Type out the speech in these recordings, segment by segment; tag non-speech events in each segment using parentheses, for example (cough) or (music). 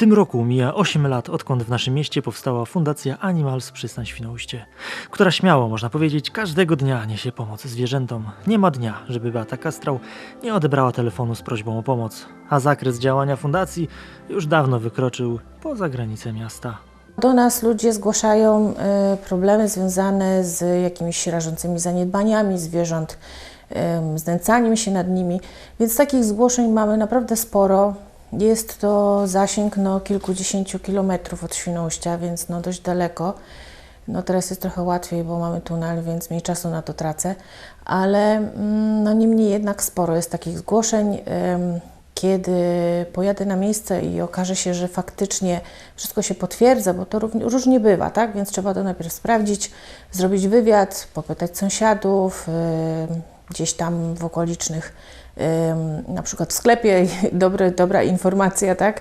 tym roku mija 8 lat, odkąd w naszym mieście powstała Fundacja Animals Przystań Świnoujście, która śmiało, można powiedzieć, każdego dnia niesie pomoc zwierzętom. Nie ma dnia, żeby Beata Kastrał nie odebrała telefonu z prośbą o pomoc, a zakres działania fundacji już dawno wykroczył poza granice miasta. Do nas ludzie zgłaszają e, problemy związane z jakimiś rażącymi zaniedbaniami zwierząt, em, znęcaniem się nad nimi, więc takich zgłoszeń mamy naprawdę sporo. Jest to zasięg no, kilkudziesięciu kilometrów od Świnoujścia, więc no, dość daleko. No teraz jest trochę łatwiej, bo mamy tunel, więc mniej czasu na to tracę, ale mm, no, niemniej jednak sporo jest takich zgłoszeń. Kiedy pojadę na miejsce i okaże się, że faktycznie wszystko się potwierdza, bo to różnie bywa, tak? Więc trzeba to najpierw sprawdzić, zrobić wywiad, popytać sąsiadów, gdzieś tam w okolicznych, na przykład w sklepie, (laughs) dobre, dobra informacja, tak?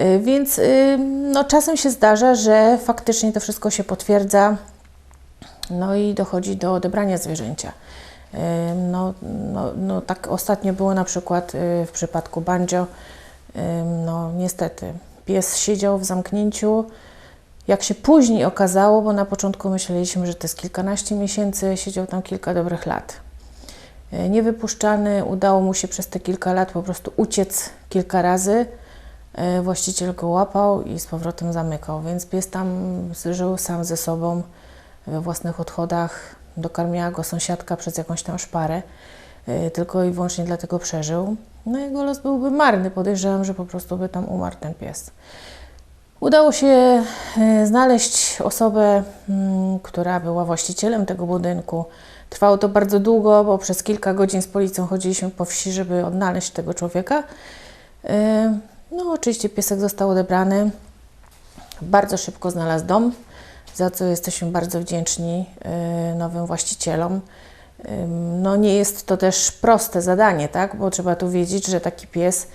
Y, Więc ym, no, czasem się zdarza, że faktycznie to wszystko się potwierdza, no i dochodzi do odebrania zwierzęcia. No, no, no tak ostatnio było na przykład y, w przypadku. Ym, No niestety, pies siedział w zamknięciu. Jak się później okazało, bo na początku myśleliśmy, że to jest kilkanaście miesięcy, siedział tam kilka dobrych lat. Y, Niewypuszczany, udało mu się przez te kilka lat po prostu uciec kilka razy. Y, Właściciel go łapał i z powrotem zamykał, więc pies tam żył sam ze sobą we własnych odchodach. Dokarmiała go sąsiadka przez jakąś tam szparę, y, tylko i wyłącznie dlatego przeżył. No jego los byłby marny, podejrzewam, że po prostu by tam umarł ten pies. Udało się znaleźć osobę, mm, która była właścicielem tego budynku. Trwało to bardzo długo, bo przez kilka godzin z policją chodziliśmy po wsi, żeby odnaleźć tego człowieka. Y, No, oczywiście piesek został odebrany. Bardzo szybko znalazł dom, za co jesteśmy bardzo wdzięczni y, nowym właścicielom. Ym, No nie jest to też proste zadanie, tak? bo trzeba tu wiedzieć, że taki pies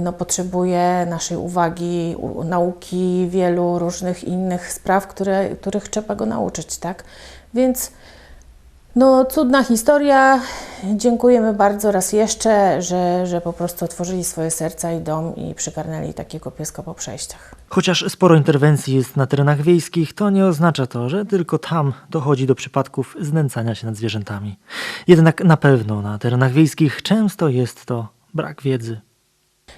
no, potrzebuje naszej uwagi, nauki, wielu różnych innych spraw, które, których trzeba go nauczyć. Tak? Więc no, cudna historia. Dziękujemy bardzo raz jeszcze, że, że po prostu otworzyli swoje serca i dom i przygarnęli takiego pieska po przejściach. Chociaż sporo interwencji jest na terenach wiejskich, to nie oznacza to, że tylko tam dochodzi do przypadków znęcania się nad zwierzętami. Jednak na pewno na terenach wiejskich często jest to brak wiedzy.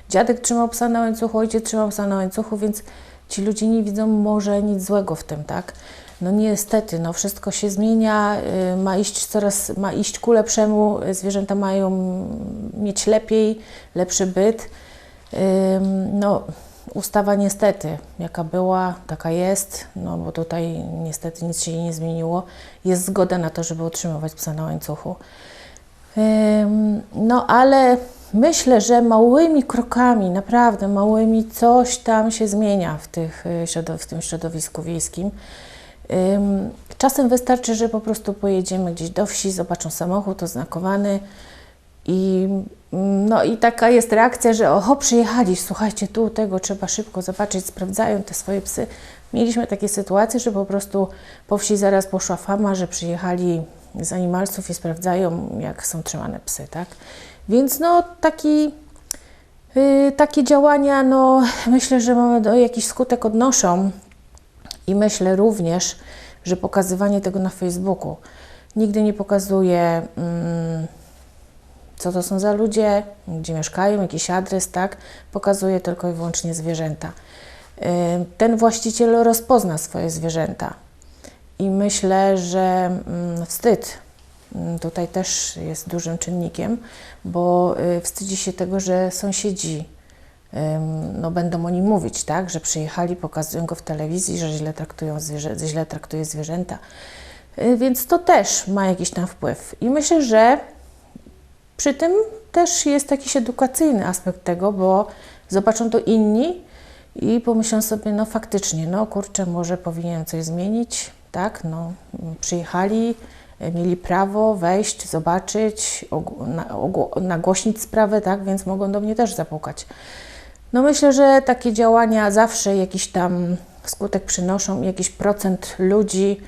Dziadek trzymał psa na łańcuchu, ojciec trzymał psa na łańcuchu, więc ci ludzie nie widzą może nic złego w tym, tak? No niestety, no wszystko się zmienia, y, ma iść coraz, ma iść ku lepszemu, zwierzęta mają mieć lepiej, lepszy byt. No, ustawa niestety, jaka była, taka jest, no bo tutaj niestety nic się nie zmieniło. Jest zgoda na to, żeby utrzymywać psa na łańcuchu. No ale myślę, że małymi krokami, naprawdę małymi, coś tam się zmienia w, tych, y, w tym środowisku wiejskim. Czasem wystarczy, że po prostu pojedziemy gdzieś do wsi, zobaczą samochód oznakowany i, mm, no, i taka jest reakcja, że oho, przyjechali, słuchajcie, tu tego trzeba szybko zobaczyć, sprawdzają te swoje psy. Mieliśmy takie sytuacje, że po prostu po wsi zaraz poszła fama, że przyjechali z animalsów i sprawdzają, jak są trzymane psy, tak? Więc no taki, y, takie działania, no (laughs) myślę, że mamy do, jakiś skutek odnoszą i myślę również, że pokazywanie tego na Facebooku nigdy nie pokazuje, mm, co to są za ludzie, gdzie mieszkają, jakiś adres, tak? Pokazuje tylko i wyłącznie zwierzęta. Ten właściciel rozpozna swoje zwierzęta i myślę, że mm, wstyd mm, tutaj też jest dużym czynnikiem, bo y, wstydzi się tego, że sąsiedzi no, będą o nim mówić, tak? Że przyjechali, pokazują go w telewizji, że źle traktują zwierzę, źle traktuje zwierzęta. Y, Więc to też ma jakiś tam wpływ. I myślę, że przy tym też jest jakiś edukacyjny aspekt tego, bo zobaczą to inni i pomyślą sobie, no faktycznie, no kurczę, może powinienem coś zmienić, tak? No, przyjechali, y, mieli prawo wejść, zobaczyć, nagłośnić sprawę, tak? Więc mogą do mnie też zapukać. No myślę, że takie działania zawsze jakiś tam skutek przynoszą, jakiś procent ludzi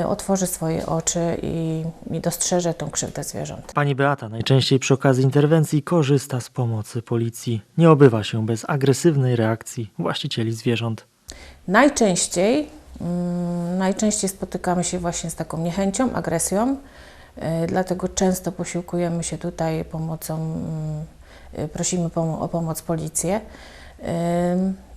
y, otworzy swoje oczy i, i dostrzeże tą krzywdę zwierząt. Pani Beata najczęściej przy okazji interwencji korzysta z pomocy policji. Nie obywa się bez agresywnej reakcji właścicieli zwierząt. Najczęściej, mm, najczęściej spotykamy się właśnie z taką niechęcią, agresją, y, dlatego często posiłkujemy się tutaj pomocą, mm, prosimy pomo- o pomoc policję.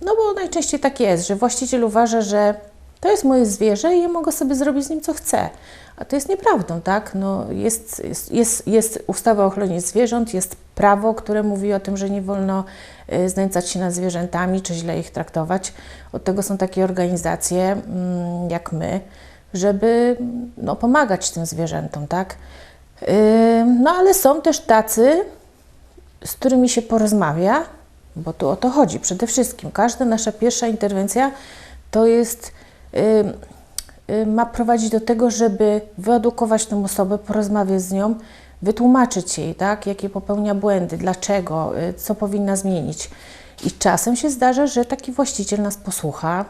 No bo najczęściej tak jest, że właściciel uważa, że to jest moje zwierzę i ja mogę sobie zrobić z nim co chcę. A to jest nieprawdą, tak? No jest, jest, jest, jest ustawa o ochronie zwierząt, jest prawo, które mówi o tym, że nie wolno y, znęcać się nad zwierzętami czy źle ich traktować. Od tego są takie organizacje mm, jak my, żeby no, pomagać tym zwierzętom, tak? No ale są też tacy, z którymi się porozmawia, bo tu o to chodzi przede wszystkim. Każda nasza pierwsza interwencja to jest, y, y, ma prowadzić do tego, żeby wyedukować tę osobę, porozmawiać z nią, wytłumaczyć jej, tak, jakie popełnia błędy, dlaczego, y, co powinna zmienić. I czasem się zdarza, że taki właściciel nas posłucha.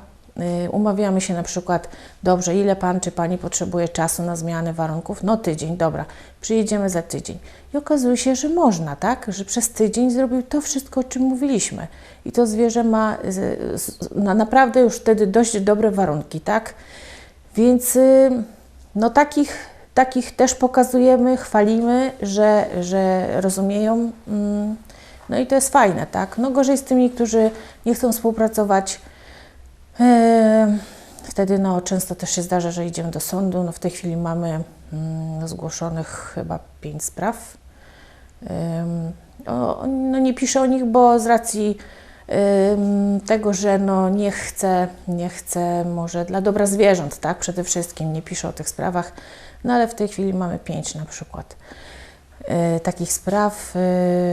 Y, Umawiamy się na przykład, dobrze, ile pan czy pani potrzebuje czasu na zmianę warunków? No tydzień, dobra, przyjedziemy za tydzień. I okazuje się, że można, tak? Że przez tydzień zrobił to wszystko, o czym mówiliśmy. I to zwierzę ma naprawdę już wtedy dość dobre warunki, tak? Więc y, no takich, takich też pokazujemy, chwalimy, że, że rozumieją. mm, No i to jest fajne, tak? No gorzej z tymi, którzy nie chcą współpracować. Eee, Wtedy no, często też się zdarza, że idziemy do sądu. No, w tej chwili mamy mm, zgłoszonych chyba pięć spraw. O, no, nie piszę o nich, bo z racji tego, że no, nie chcę, nie chcę może dla dobra zwierząt, tak, przede wszystkim nie piszę o tych sprawach, no ale w tej chwili mamy pięć na przykład e, takich spraw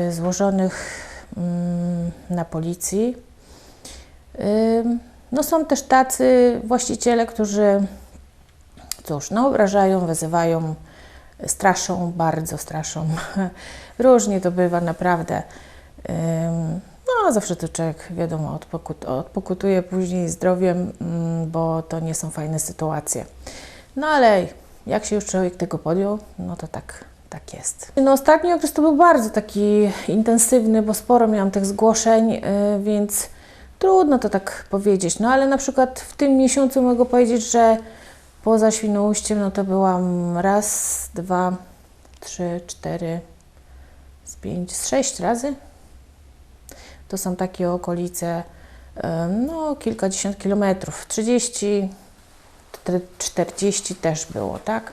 złożonych mm, na policji. No są też tacy właściciele, którzy cóż, no obrażają, wyzywają, straszą, bardzo straszą. (laughs) Różnie to bywa naprawdę. No zawsze to człowiek, wiadomo, odpokut, odpokutuje później zdrowiem, mm, bo to nie są fajne sytuacje. No ale jak się już człowiek tego podjął, no to tak, tak jest. No ostatni okres to był bardzo taki intensywny, bo sporo miałam tych zgłoszeń, yy, więc trudno to tak powiedzieć. No ale na przykład w tym miesiącu mogę powiedzieć, że poza Świnoujściem, no to byłam raz, dwa, trzy, cztery, z pięć, z sześć razy. To są takie okolice, no kilkadziesiąt kilometrów, 30, czter- 40 też było, tak?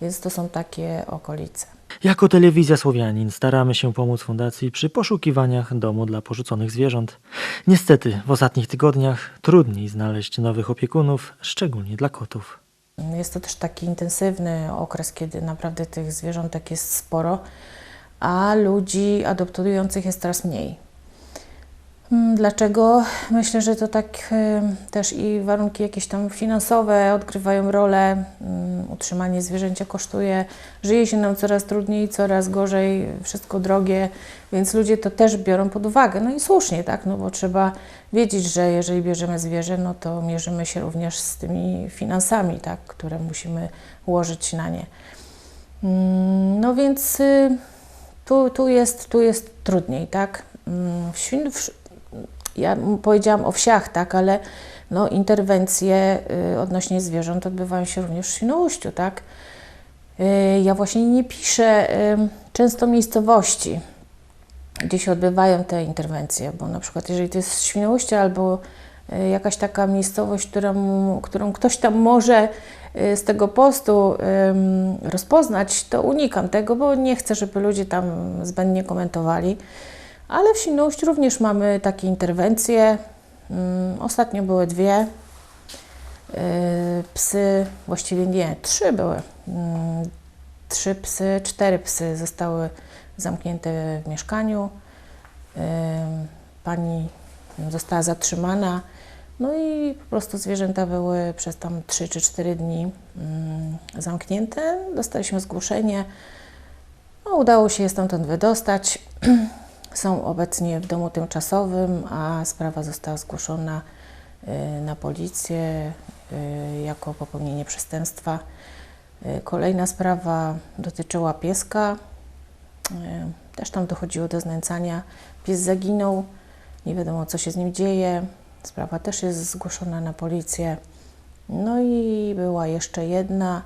Więc to są takie okolice. Jako Telewizja Słowianin staramy się pomóc fundacji przy poszukiwaniach domu dla porzuconych zwierząt. Niestety w ostatnich tygodniach trudniej znaleźć nowych opiekunów, szczególnie dla kotów. Jest to też taki intensywny okres, kiedy naprawdę tych zwierzątek jest sporo, a ludzi adoptujących jest coraz mniej. Mm, Dlaczego? Myślę, że to tak e, też i warunki jakieś tam finansowe odgrywają rolę. Mm, Utrzymanie zwierzęcia kosztuje, żyje się nam coraz trudniej, coraz gorzej, wszystko drogie, więc ludzie to też biorą pod uwagę. No i słusznie, tak, no bo trzeba wiedzieć, że jeżeli bierzemy zwierzę, no to mierzymy się również z tymi finansami, tak, które musimy łożyć na nie. Mm, No więc y, tu, tu, jest, tu jest trudniej, tak. W, ja powiedziałam o wsiach, tak, ale no, interwencje y, odnośnie zwierząt odbywają się również w Świnoujściu, tak. Y, Ja właśnie nie piszę y, często miejscowości, gdzie się odbywają te interwencje, bo na przykład jeżeli to jest Świnoujście albo jakaś taka miejscowość, którą, którą ktoś tam może z tego postu rozpoznać, to unikam tego, bo nie chcę, żeby ludzie tam zbędnie komentowali. Ale w Świnoujściu również mamy takie interwencje. Ym, Ostatnio były dwie. Y, Psy, właściwie nie, trzy były. Ym, Trzy psy, cztery psy zostały zamknięte w mieszkaniu. Ym, Pani została zatrzymana. No i po prostu zwierzęta były przez tam 3 czy 4 dni mm, zamknięte. Dostaliśmy zgłoszenie. No, udało się je stamtąd wydostać. (clears throat) Są obecnie w domu tymczasowym, a sprawa została zgłoszona y, na policję y, jako popełnienie przestępstwa. Y, Kolejna sprawa dotyczyła pieska. Też tam dochodziło do znęcania. Pies zaginął, nie wiadomo co się z nim dzieje. Sprawa też jest zgłoszona na policję. No i była jeszcze jedna.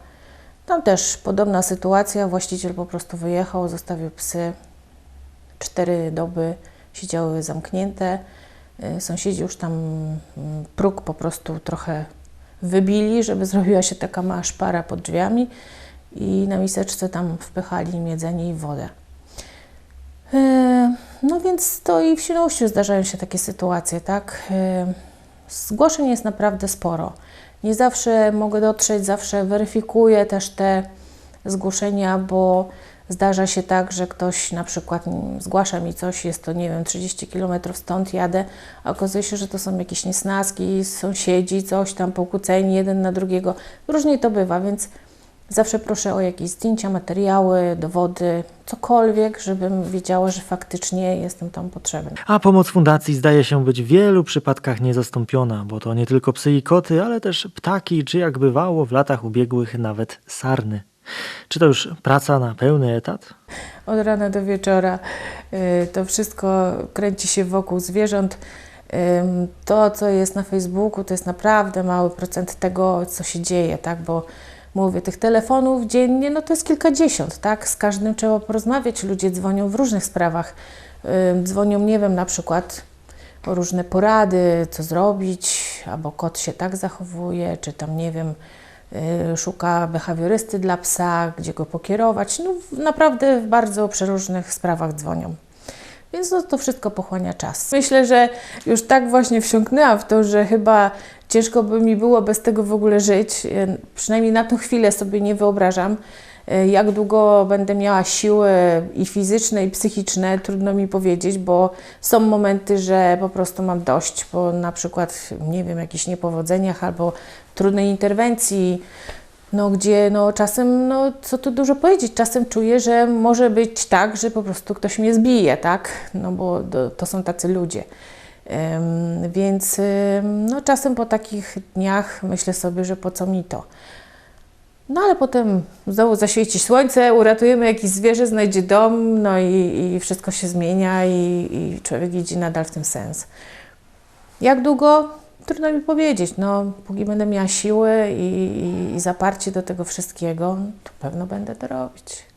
Tam też podobna sytuacja. Właściciel po prostu wyjechał, zostawił psy. Cztery doby siedziały zamknięte. Y, Sąsiedzi już tam mm, próg po prostu trochę wybili, żeby zrobiła się taka mała szpara pod drzwiami i na miseczce tam wpychali im jedzenie i wodę. E, No więc to i w Świnoujściu zdarzają się takie sytuacje, tak? E, Zgłoszeń jest naprawdę sporo. Nie zawsze mogę dotrzeć, zawsze weryfikuję też te zgłoszenia, bo zdarza się tak, że ktoś na przykład zgłasza mi coś, jest to nie wiem, 30 km stąd jadę, a okazuje się, że to są jakieś niesnaski, sąsiedzi, coś tam pokłóceni jeden na drugiego. Różnie to bywa, więc zawsze proszę o jakieś zdjęcia, materiały, dowody, cokolwiek, żebym wiedziała, że faktycznie jestem tam potrzebna. A pomoc fundacji zdaje się być w wielu przypadkach niezastąpiona, bo to nie tylko psy i koty, ale też ptaki, czy jak bywało w latach ubiegłych nawet sarny. Czy to już praca na pełny etat? od rana do wieczora. Y, To wszystko kręci się wokół zwierząt. To, co jest na Facebooku, to jest naprawdę mały procent tego, co się dzieje, tak? Bo mówię, tych telefonów dziennie, no to jest kilkadziesiąt, tak? Z każdym trzeba porozmawiać. Ludzie dzwonią w różnych sprawach. Dzwonią, nie wiem, na przykład o różne porady, co zrobić, albo kot się tak zachowuje, czy tam, nie wiem, szuka behawiorysty dla psa, gdzie go pokierować. No naprawdę w bardzo przeróżnych sprawach dzwonią. Więc no, to wszystko pochłania czas. Myślę, że już tak właśnie wsiąknęłam w to, że chyba ciężko by mi było bez tego w ogóle żyć. Y, Przynajmniej na tą chwilę sobie nie wyobrażam. Y, Jak długo będę miała siły i fizyczne, i psychiczne, trudno mi powiedzieć, bo są momenty, że po prostu mam dość, bo na przykład, nie wiem, jakichś niepowodzeniach albo trudnej interwencji, no gdzie no czasem, no co tu dużo powiedzieć, czasem czuję, że może być tak, że po prostu ktoś mnie zbije, tak? No bo to, to są tacy ludzie. Więc no czasem po takich dniach myślę sobie, że po co mi to. No ale potem znowu zaświeci słońce, uratujemy jakieś zwierzę, znajdzie dom, no i, i wszystko się zmienia i, i człowiek widzi nadal w tym sens. Jak długo? Trudno mi powiedzieć. No, póki będę miała siły i, i, i zaparcie do tego wszystkiego, to pewno będę to robić.